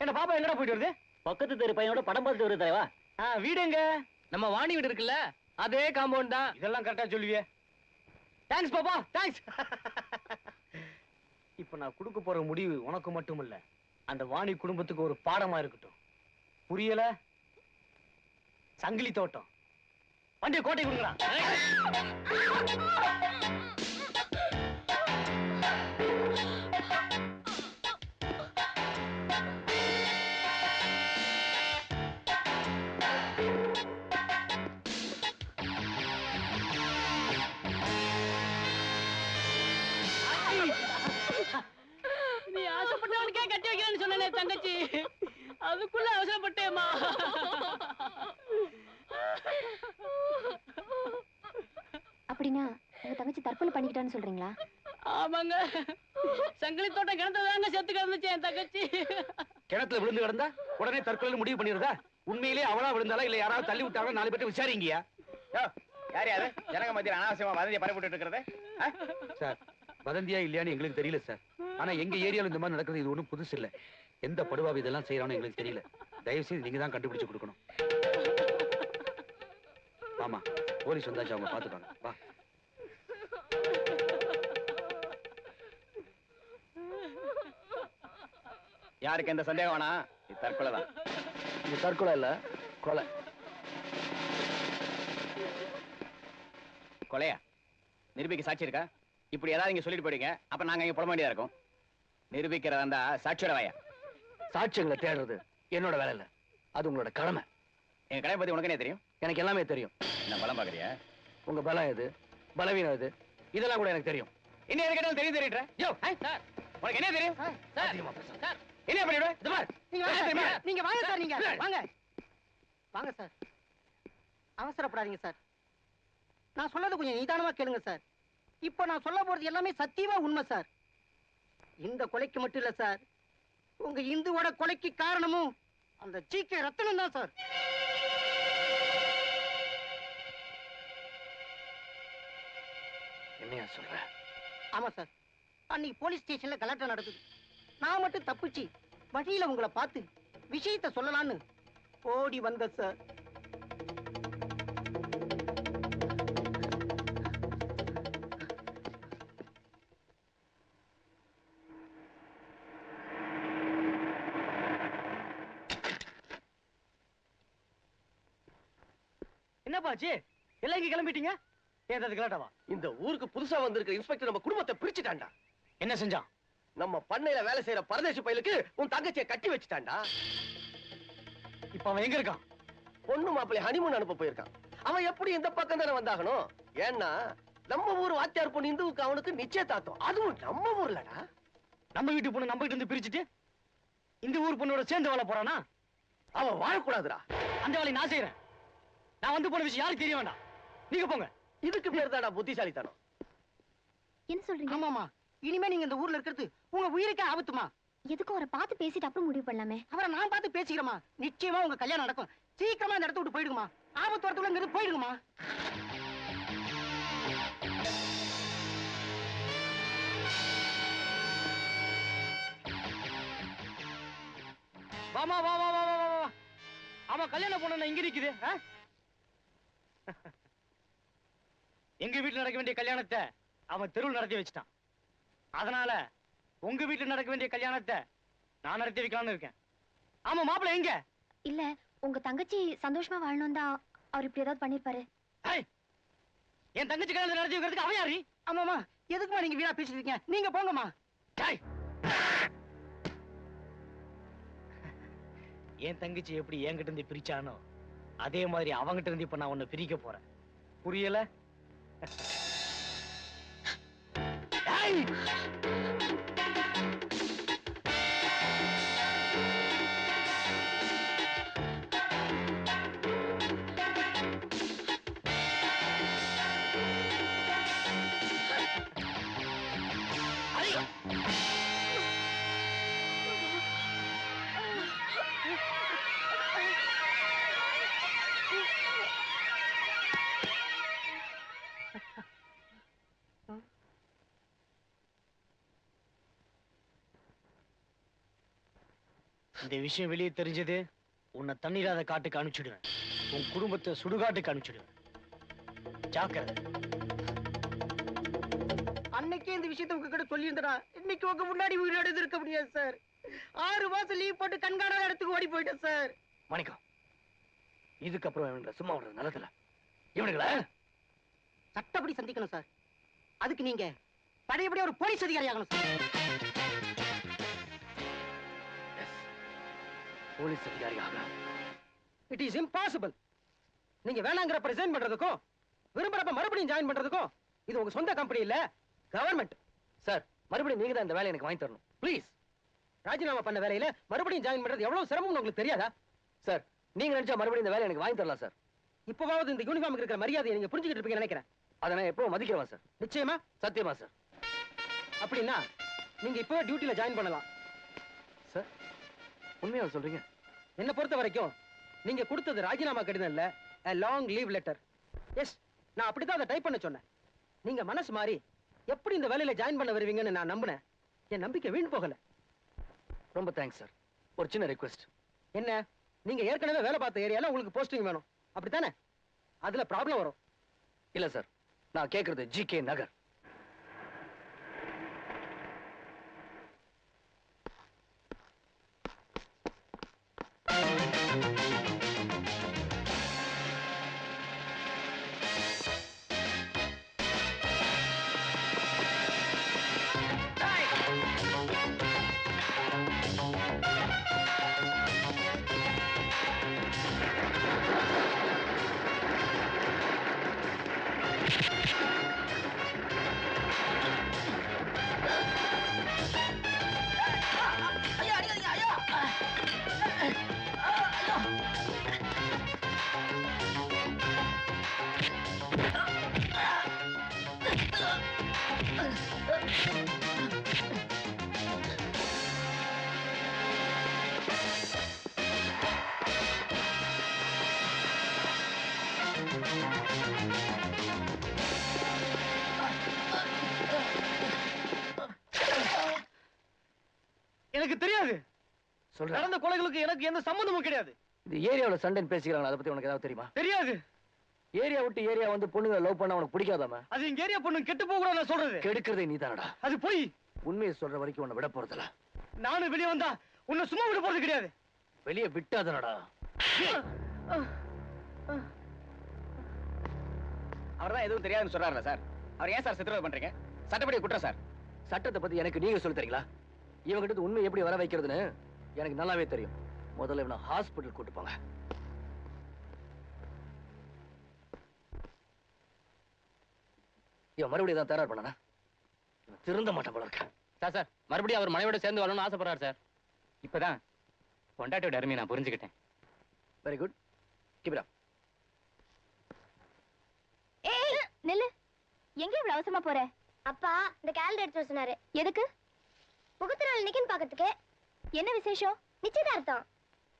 என்ன பாப்பா எங்கடா போயிட்டு வருது? பக்கத்து தெரு பையனோட படம் பார்த்து வருது தலைவா. ஆ, வீடு எங்க? நம்ம வாணி வீடு இருக்குல்ல அதே காம்பவுண்ட் தான். இதெல்லாம் கரெக்டா சொல்லுவியே. தேங்க்ஸ் பாப்பா. தேங்க்ஸ் இப்ப நான் கொடுக்க போற முடிவு உனக்கு மட்டும் இல்ல அந்த வாணி குடும்பத்துக்கு ஒரு பாடமா இருக்கட்டும். புரியல? சங்கிலி தோட்டம். வண்டியை கோட்டை கொடுங்கடா. பண்ணிக்கிட்டான்னு சொல்றீங்களா? ஆமாங்க. சங்கிலி தோட்டம் கிணத்துதாங்க செத்து கிடந்துச்சு என் தங்கச்சி. கிணத்துல விழுந்து கிடந்தா உடனே தற்கொலை முடிவு பண்ணிருதா உண்மையிலே அவளா விழுந்தாளா இல்ல யாராவது தள்ளி விட்டாலும் நாலு பேர்ட்ட விசாரிங்கயா யார் யாரு? ஜனங்க மத்தியில் அனாவசியமா வதந்தியை பரப்பிட்டு இருக்கிறது? சார் வதந்தியா இல்லையான்னு எங்களுக்கு தெரியல சார். ஆனா எங்க ஏரியால இந்த மாதிரி நடக்கிறது இது ஒண்ணும் புதுசு இல்ல. எந்த படுவாவி இதெல்லாம் செய்யறான்னு எங்களுக்கு தெரியல. தயவு செய்து நீங்க தான் கண்டுபிடிச்சு கொடுக்கணும். ஆமா போலீஸ் வந்தாச்சு அவங்க பாத்துப்பாங்க வா. யாருக்கு எந்த சந்தேகம் வேணாம் இது தற்கொலை தான். இது தற்கொலை இல்ல கொலை. கொலையா? நிரூபிக்க சாட்சி இருக்கா? இப்படி ஏதாவது இங்க சொல்லிட்டு போயிடுங்க அப்ப நாங்க இங்க புட வேண்டியதா இருக்கும். நிரூபிக்கிறதா இருந்தா சாட்சியோட வாயா? சாட்சியங்களை தேடுறது என்னோட வேலை இல்ல அது உங்களோட கடமை. எங்க கடை பத்தி உனக்கு என்ன தெரியும்? எனக்கு எல்லாமே தெரியும். என்ன பலம் பாக்குறியா? உங்க பலம் எது? பலவீனம் எது? இதெல்லாம் கூட எனக்கு தெரியும். என்ன கேட்டாலும் தெரியும் தெரியுற உனக்கு என்ன தெரியும். சார் என்ன பண்ணிடுவேன் இந்த பார், நீங்க? வாங்க நீங்க வாங்க சார் நீங்க வாங்க. வாங்க சார். அவசரப்படாதீங்க சார். நான் சொல்லது கொஞ்சம் நிதானமா கேளுங்க சார். இப்போ நான் சொல்ல போறது எல்லாமே சத்தியமா உண்மை சார். இந்த கொலைக்கு மட்டும் இல்ல சார். உங்க இந்துவோட கொலைக்கு காரணமும் அந்த ஜிகே ரத்தனம் தான் சார். என்னையா சொல்ற? ஆமா சார். அன்னைக்கு போலீஸ் ஸ்டேஷன்ல கலாட்டம் நடக்குது. நான் மட்டும் தப்பிச்சு வழியில உங்களை பார்த்து விஷயத்த சொல்லலான்னு ஓடி வந்த சார் என்னப்பாச்சு எல்லாம் இங்க கிளம்பிட்டீங்க? ஏன் அது கலாட்டவா இந்த ஊருக்கு புதுசா வந்திருக்க இன்ஸ்பெக்டர் நம்ம குடும்பத்தை பிரிச்சுட்டான்டா. என்ன செஞ்சான்? நம்ம பண்ணையில வேலை செய்யற பரதேசி பையலுக்கு உன் தங்கச்சியை கட்டி வச்சுட்டான்டா. இப்ப அவன் எங்க இருக்கான்? பொண்ணு மாப்பிள்ளை ஹனிமூன் அனுப்ப போயிருக்கான். அவன் எப்படி இந்த பக்கம் தானே வந்தாகணும்? ஏன்னா நம்ம ஊர் வாத்தியார் பொண்ணு இந்துவுக்கு அவனுக்கு நிச்சயதார்த்தம். அதுவும் நம்ம ஊர்லடா. நம்ம வீட்டு பொண்ணு நம்ம கிட்ட இருந்து பிரிச்சுட்டு இந்த ஊர் பொண்ணோட சேர்ந்து வாழ போறானா? அவன் வாழக்கூடாதுடா. அந்த வேலையை நான் செய்யறேன் நான் வந்து போன விஷயம் யாருக்கு தெரிய வேண்டாம்? நீங்க போங்க. இதுக்கு பேர் தான்டா புத்திசாலித்தனம். என்ன சொல்றீங்க? ஆமாமா இனிமே நீங்க இந்த ஊர்ல இருக்கிறது உங்க உயிருக்கே ஆபத்துமா? எதுக்கும் அவரை பார்த்து பேசிட்டு அப்புறம் முடிவு பண்ணலாமே? அவரை நான் பார்த்து பேசிக்கிறேமா நிச்சயமா உங்க கல்யாணம் நடக்கும். சீக்கிரமா இந்த இடத்த விட்டு போயிடுங்கம்மா. ஆபத்து வரத்துக்குள்ள இங்கிருந்து போயிடுங்கம்மா. வாமா வா வா வா வா வா ஆமா கல்யாணம் பொண்ணு இங்க நிக்குது? எங்க வீட்டுல நடக்க வேண்டிய கல்யாணத்தை அவன் தெருவில் நடத்தி வச்சுட்டான். அதனால உங்க வீட்டுல நடக்க வேண்டிய கல்யாணத்தை நான் நடத்தி வைக்கலாம்னு இருக்கேன். ஆமா மாப்பிள்ளை எங்க? இல்ல உங்க தங்கச்சி சந்தோஷமா வாழணும் தான் அவர் இப்படி ஏதாவது பண்ணிருப்பாரு. ஏய், என் தங்கச்சி கல்யாணத்தை நடத்தி வைக்கிறதுக்கு அவன் யாரு? ஆமாமா எதுக்குமா நீங்க வீணா பேசிட்டு இருக்கீங்க? நீங்க போங்கம்மா. என் தங்கச்சி எப்படி என்கிட்ட இருந்து பிரிச்சானோ அதே மாதிரி அவங்கிட்ட இருந்து இப்ப நான் உன்னை பிரிக்க போறேன். புரியல? Huh? இந்த விஷயம் வெளியே தெரிஞ்சது உன்னை தண்ணீராத காட்டுக்கு அனுப்பிச்சுடுவேன். உன் குடும்பத்தை சுடுகாட்டுக்கு அனுப்பிச்சுடுவேன். ஜாக்கிரதை. அன்னைக்கே இந்த விஷயத்தை உங்ககிட்ட சொல்லியிருந்தா இன்னைக்கு உங்க முன்னாடி உயிரோடு இருக்க முடியாது சார். ஆறு மாசம் லீவ் போட்டு கண்காணாத இடத்துக்கு ஓடி போயிட்டேன் சார். வணக்கம் இதுக்கப்புறம் இவனுங்களை சும்மா விடுறது நல்லதில்ல. இவனுங்கள? சட்டப்படி சந்திக்கணும் சார். அதுக்கு நீங்க பழையபடி ஒரு போலீஸ் அதிகாரி ஆகணும். போலீஸ் அதிகாரி ஆகலாம். இட் இஸ் இம்பாசிபிள் நீங்க வேணாங்கிறப்ப ரிசைன் பண்றதுக்கும் விரும்புறப்ப மறுபடியும் ஜாயின் பண்றதுக்கும் இது உங்க சொந்த கம்பெனி இல்ல கவர்மெண்ட் சார் மறுபடியும் நீங்க தான் இந்த வேலையை எனக்கு வாங்கி தரணும். ப்ளீஸ் ராஜினாமா பண்ண வேலையில மறுபடியும் ஜாயின் பண்றது எவ்வளவு சிரமம்னு உங்களுக்கு தெரியாதா? சார் நீங்க நினைச்சா மறுபடியும் இந்த வேலையை எனக்கு வாங்கி தரலாம் சார் இப்பவாவது இந்த யூனிஃபார்முக்கு இருக்கிற மரியாதையை நீங்க புரிஞ்சுக்கிட்டு இருப்பீங்கன்னு நினைக்கிறேன். அதை நான் எப்பவும் மதிக்கிறேன் சார் நிச்சயமா? சத்தியமா சார் அப்படின்னா நீங்க இப்பவே டியூட்டில ஜாயின் பண்ணலாம். சார் உண்மையா சொல்றீங்க? என்ன பொறுத்த வரைக்கும் நீங்க கொடுத்தது ராஜினாமா கடிதம் இல்ல லாங் லீவ் லெட்டர் எஸ் நான் அப்படிதான் அதை டைப் பண்ண சொன்னேன். நீங்க மனசு மாறி எப்படி இந்த வேலையில ஜாயின் பண்ண வருவீங்கன்னு நான் நம்பினேன். என் நம்பிக்கை வீண் போகல. ரொம்ப தேங்க்ஸ் சார் ஒரு சின்ன ரெக்வெஸ்ட் என்ன? நீங்க ஏற்கனவே வேலை பார்த்த ஏரியால உங்களுக்கு போஸ்டிங் வேணும். அப்படித்தானே? அதுல ப்ராப்ளம் வரும். இல்ல சார் நான் கேக்குறது ஜி கே நகர். எனக்கு தெரியாது. நடந்த கொலைகளுக்கு எனக்கு எந்த சம்பந்தமும் கிடையாது. இது ஏரியாவுல சண்டைன்னு பேசிக்கிறாங்க அதை பத்தி உனக்கு ஏதாவது தெரியுமா? தெரியாது. ஏரியா விட்டு ஏரியா வந்து பொண்ணுங்களை லவ் பண்ண உனக்கு பிடிக்காதாம அது எங்க ஏரியா பொண்ணு கெட்டு போக கூட நான் சொல்றது. கெடுக்கிறதே நீதானடா. அது போய். உண்மையை சொல்ற வரைக்கும் உன்னை விட போறதில்ல. நானும் வெளியே வந்தா உன்னை சும்மா விட போறது கிடையாது. வெளியே விட்டாதனடா அவர் தான் எதுவும் தெரியாதுன்னு சொல்றாருல சார். அவர் ஏன் சார் சித்திரவதை பண்றீங்க? சட்டப்படி குற்றம் சார். சட்டத்தை பத்தி எனக்கு நீங்க சொல்லி தரீங்களா இவங்கிட்ட உண்மை எப்படி வர வைக்கிறதுன்னு எனக்கு நல்லாவே தெரியும். முதல்ல இவனை ஹாஸ்பிட்டல் கூட்டு போங்க. இவன் மறுபடியும் தான் தயார் பண்ணனா? திருந்த மாட்டான் போல இருக்க சார் சார் மறுபடியும் அவர் மனைவியோட சேர்ந்து வாழணும்னு ஆசைப்படுறாரு சார். இப்பதான் பொண்டாட்டியோட அருமையை நான் புரிஞ்சுக்கிட்டேன். வெரி குட் கிபிரா ஏய் நில்லு. எங்க இவ்வளவு அவசரமா போற? அப்பா இந்த கேலண்டர் எடுத்து வர சொன்னாரு. எதுக்கு? முகத்து நாள் இன்னைக்குன்னு பாக்கிறதுக்கு என்ன விசேஷம்? நிச்சயதார்த்தம்.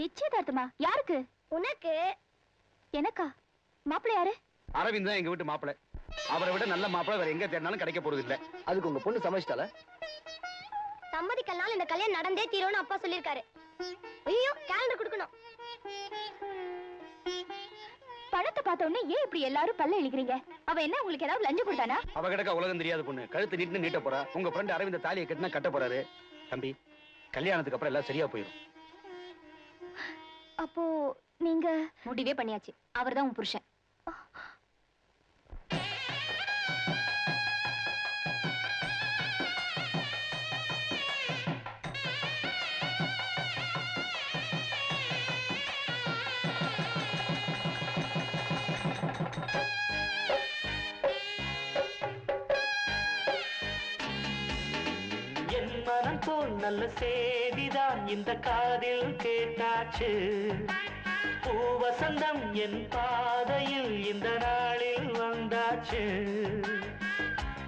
நிச்சயதார்த்தமா? யாருக்கு? உனக்கு. எனக்கா? மாப்பிள்ளை யாரு? அரவிந்த் தான் எங்க வீட்டு மாப்பிள்ளை. அவரை விட நல்ல மாப்பிள்ளை வேற எங்க தேடினாலும் கிடைக்க போறது இல்ல. அதுக்கு உங்க பொண்ணு சமைச்சிட்டால சம்மதிக்கலனாலும் இந்த கல்யாணம் நடந்தே தீரும்னு அப்பா சொல்லிருக்காரு ஐயோ கேலண்டர் கொடுக்கணும். பணத்தை பார்த்த உடனே ஏன் இப்படி எல்லாரும் பல்ல இழிக்கிறீங்க? அவ என்ன உங்களுக்கு ஏதாவது லஞ்சம் கொடுத்தானா? அவ கிடக்க உலகம் தெரியாத பொண்ணு. கழுத்து நீட்டு நீட்ட போறா. உங்க ஃப்ரெண்ட் அரவிந்த் தாலியை கட்டினா கட்ட போறாரு. தம்பி கல்யாணத்துக்கு அப்புறம் எல்லாம் சரியா போயிடும் அப்போ நீங்க முடிவே பண்ணியாச்சு. அவர்தான் உன் புருஷன். போல் நல்ல செய்திதான் இந்த காதில் கேட்டாச்சு. பூவசந்தம் என் பாதையில் இந்த நாளில் வந்தாச்சு.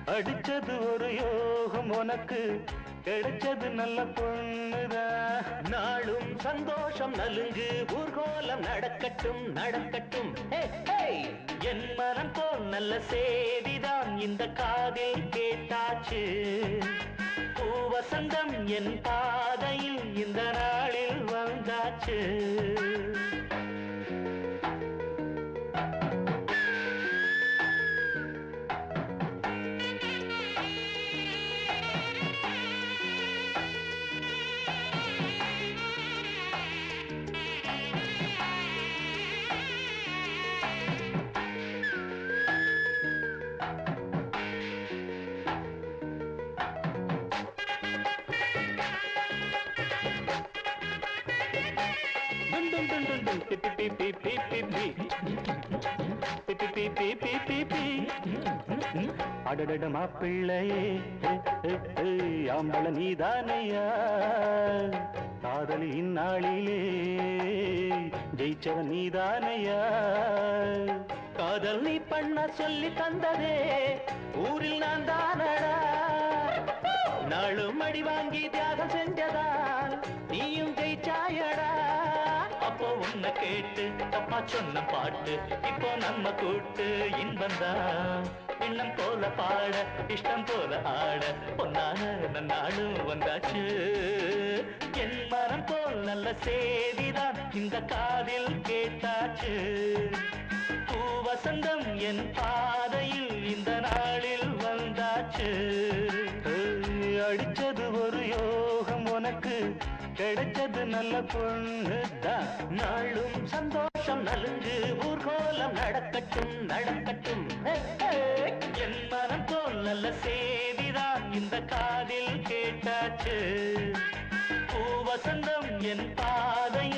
அடிச்சது ஒரு யோகம் உனக்கு கிடைச்சது நல்ல பொண்ணுதான் நாளும் சந்தோஷம் நலுங்கு ஊர்கோலம் நடக்கட்டும் நடக்கட்டும். என் மனம் போல் நல்ல செய்திதான் இந்த காதில் கேட்டாச்சு. பூவசந்தம் என் பாதையில் இந்த நாளில் வந்தாச்சு. Dun dun dun dun. Pi pi pi pi. Pi pi pi. Pi pi pi pi. அடடட மாப்பிள்ளையே ஆம்பள நீதானையா? காதலி இந்நாளிலே ஜெயிச்சவ நீதானையா? காதல் நீ பண்ண சொல்லி தந்ததே. ஊரில் நான் தானடா. நாளும் அடி வாங்கி தியாகம் செஞ்சதால் நீயும் ஜெயிச்சாயடா. அப்போ உன்னை கேட்டு அப்பா சொன்ன பாட்டு இப்போ நம்ம கூட்டு இன்பந்தா இன்னம் போல பாட இஷ்டம் போல ஆட பொன்னான நாளும் வந்தாச்சு. என் மரம் போல் நல்ல செய்திதான் இந்த காதில் கேட்டாச்சு. பூ வசந்தம் என் பாதையில் இந்த நாளில் வந்தாச்சு. கிடைச்சது நல்ல பொண்ணுதான் நாளும் சந்தோஷம் நலுங்கு ஊர்கோலம் நடக்கட்டும் நடக்கட்டும். என் மனம் போல் நல்ல செய்திதான் இந்த காதில் கேட்டாச்சு. பூவசந்தம் என் பாதையில்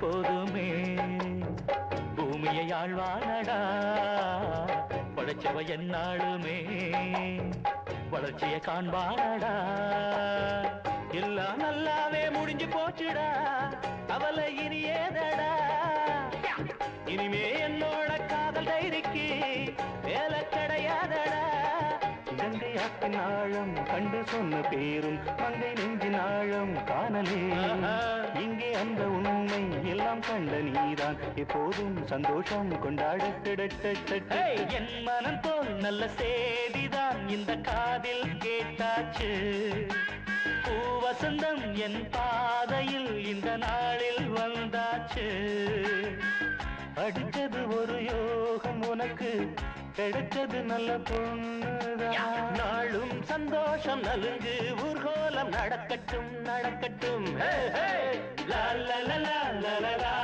எப்போதுமே பூமியை ஆழ்வானடா படைச்சவ என்னாளுமே வளர்ச்சியை காண்பானடா. எல்லாம் நல்லாவே முடிஞ்சு போச்சுடா அவளை இனி ஏதடா. இனிமே என்னோட காதல் டைரிக்கு ஆற்றின் ஆழம் கண்டு சொன்ன பேரும் மங்கை நெஞ்சின் ஆழம் காணலே. இங்கே அந்த உண்மை எல்லாம் கண்ட நீதான். எப்போதும் சந்தோஷம் கொண்டாட என் மனம் போல் நல்ல செய்திதான் இந்த காதில் கேட்டாச்சு. பூவசந்தம் என் பாதையில் இந்த நாளில் வந்தாச்சு. அடிச்சது ஒரு யோகம் உனக்கு. கிடைச்சது நல்ல பொண்ணுதான். நாளும் சந்தோஷம் நலுங்கு ஊர்கோலம் நடக்கட்டும் நடக்கட்டும். லா, லா, லா, லா, லா.